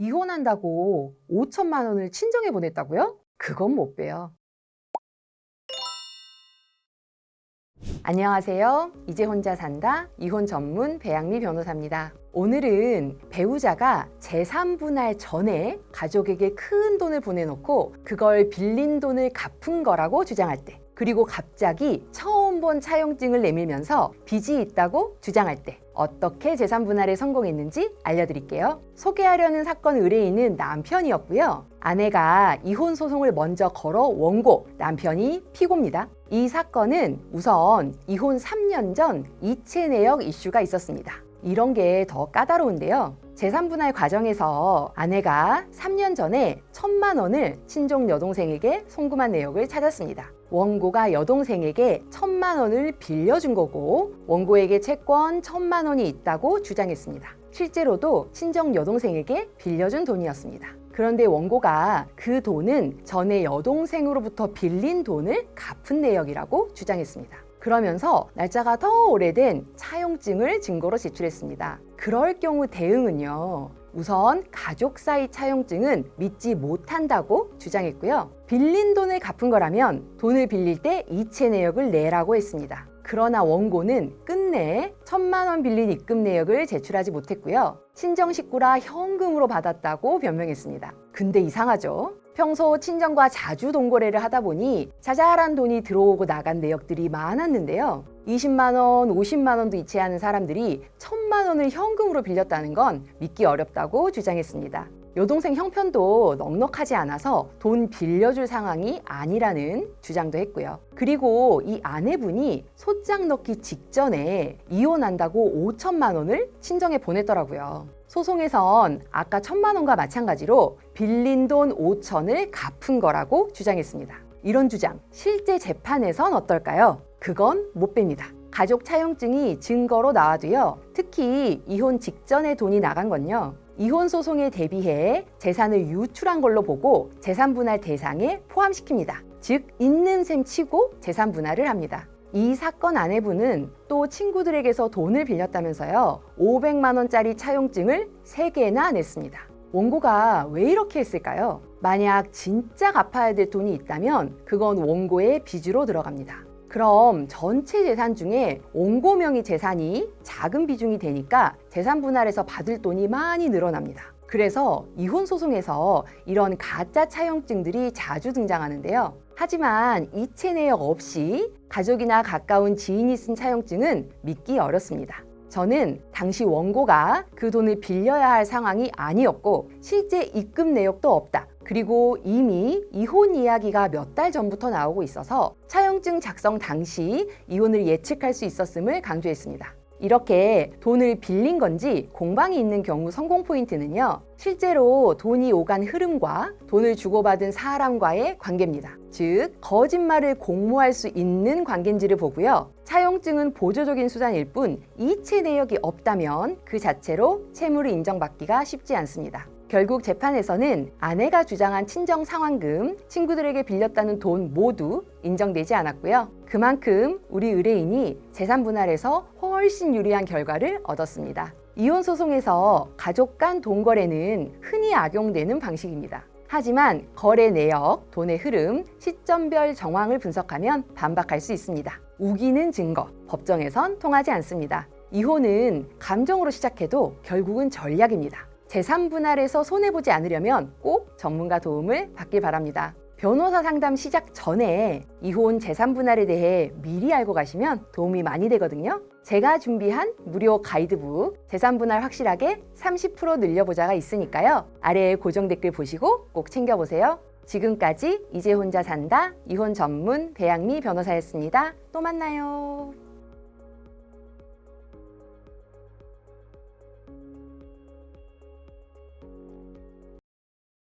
이혼한다고 5천만 원을 친정에 보냈다고요? 그건 못 빼요. 안녕하세요. 이제 혼자 산다 이혼 전문 배양미 변호사입니다. 오늘은 배우자가 재산분할 전에 가족에게 큰 돈을 보내놓고 그걸 빌린 돈을 갚은 거라고 주장할 때 그리고 갑자기 처음 본 차용증을 내밀면서 빚이 있다고 주장할 때 어떻게 재산 분할에 성공했는지 알려드릴게요. 소개하려는 사건 의뢰인은 남편이었고요. 아내가 이혼 소송을 먼저 걸어 원고, 남편이 피고입니다. 이 사건은 우선 이혼 3년 전 이체 내역 이슈가 있었습니다. 이런 게 더 까다로운데요. 재산 분할 과정에서 아내가 3년 전에 천만 원을 친족 여동생에게 송금한 내역을 찾았습니다. 원고가 여동생에게 천만 원을 빌려준 거고 원고에게 채권 천만 원이 있다고 주장했습니다. 실제로도 친정 여동생에게 빌려준 돈이었습니다. 그런데 원고가 그 돈은 전에 여동생으로부터 빌린 돈을 갚은 내역이라고 주장했습니다. 그러면서 날짜가 더 오래된 차용증을 증거로 제출했습니다. 그럴 경우 대응은요. 우선 가족 사이 차용증은 믿지 못한다고 주장했고요. 빌린 돈을 갚은 거라면 돈을 빌릴 때 이체 내역을 내라고 했습니다. 그러나 원고는 끝내 천만 원 빌린 입금 내역을 제출하지 못했고요. 친정 식구라 현금으로 받았다고 변명했습니다. 근데 이상하죠? 평소 친정과 자주 동거래를 하다 보니 자잘한 돈이 들어오고 나간 내역들이 많았는데요. 20만 원, 50만 원도 이체하는 사람들이 천만 원을 현금으로 빌렸다는 건 믿기 어렵다고 주장했습니다. 여동생 형편도 넉넉하지 않아서 돈 빌려줄 상황이 아니라는 주장도 했고요. 그리고 이 아내분이 소장 넣기 직전에 이혼한다고 5천만 원을 친정에 보냈더라고요. 소송에선 아까 천만 원과 마찬가지로 빌린 돈 5천을 갚은 거라고 주장했습니다. 이런 주장 실제 재판에선 어떨까요? 그건 못 뺍니다. 가족 차용증이 증거로 나와도요. 특히 이혼 직전에 돈이 나간 건요. 이혼 소송에 대비해 재산을 유출한 걸로 보고 재산 분할 대상에 포함시킵니다. 즉 있는 셈 치고 재산 분할을 합니다. 이 사건 아내분은 또 친구들에게서 돈을 빌렸다면서요. 500만 원짜리 차용증을 3개나 냈습니다. 원고가 왜 이렇게 했을까요? 만약 진짜 갚아야 될 돈이 있다면 그건 원고의 빚으로 들어갑니다. 그럼 전체 재산 중에 원고 명의 재산이 작은 비중이 되니까 재산 분할에서 받을 돈이 많이 늘어납니다. 그래서 이혼 소송에서 이런 가짜 차용증들이 자주 등장하는데요. 하지만 이체 내역 없이 가족이나 가까운 지인이 쓴 차용증은 믿기 어렵습니다. 저는 당시 원고가 그 돈을 빌려야 할 상황이 아니었고 실제 입금 내역도 없다. 그리고 이미 이혼 이야기가 몇 달 전부터 나오고 있어서 차용증 작성 당시 이혼을 예측할 수 있었음을 강조했습니다. 이렇게 돈을 빌린 건지 공방이 있는 경우 성공 포인트는요. 실제로 돈이 오간 흐름과 돈을 주고받은 사람과의 관계입니다. 즉, 거짓말을 공모할 수 있는 관계인지를 보고요. 차용증은 보조적인 수단일 뿐 이체 내역이 없다면 그 자체로 채무를 인정받기가 쉽지 않습니다. 결국 재판에서는 아내가 주장한 친정 상환금, 친구들에게 빌렸다는 돈 모두 인정되지 않았고요. 그만큼 우리 의뢰인이 재산 분할에서 훨씬 유리한 결과를 얻었습니다. 이혼 소송에서 가족 간 돈거래는 흔히 악용되는 방식입니다. 하지만 거래 내역, 돈의 흐름, 시점별 정황을 분석하면 반박할 수 있습니다. 우기는 증거, 법정에선 통하지 않습니다. 이혼은 감정으로 시작해도 결국은 전략입니다. 재산 분할에서 손해보지 않으려면 꼭 전문가 도움을 받길 바랍니다. 변호사 상담 시작 전에 이혼 재산 분할에 대해 미리 알고 가시면 도움이 많이 되거든요. 제가 준비한 무료 가이드북 재산 분할 확실하게 30% 늘려보자가 있으니까요. 아래에 고정 댓글 보시고 꼭 챙겨보세요. 지금까지 이제 혼자 산다 이혼 전문 배양미 변호사였습니다. 또 만나요.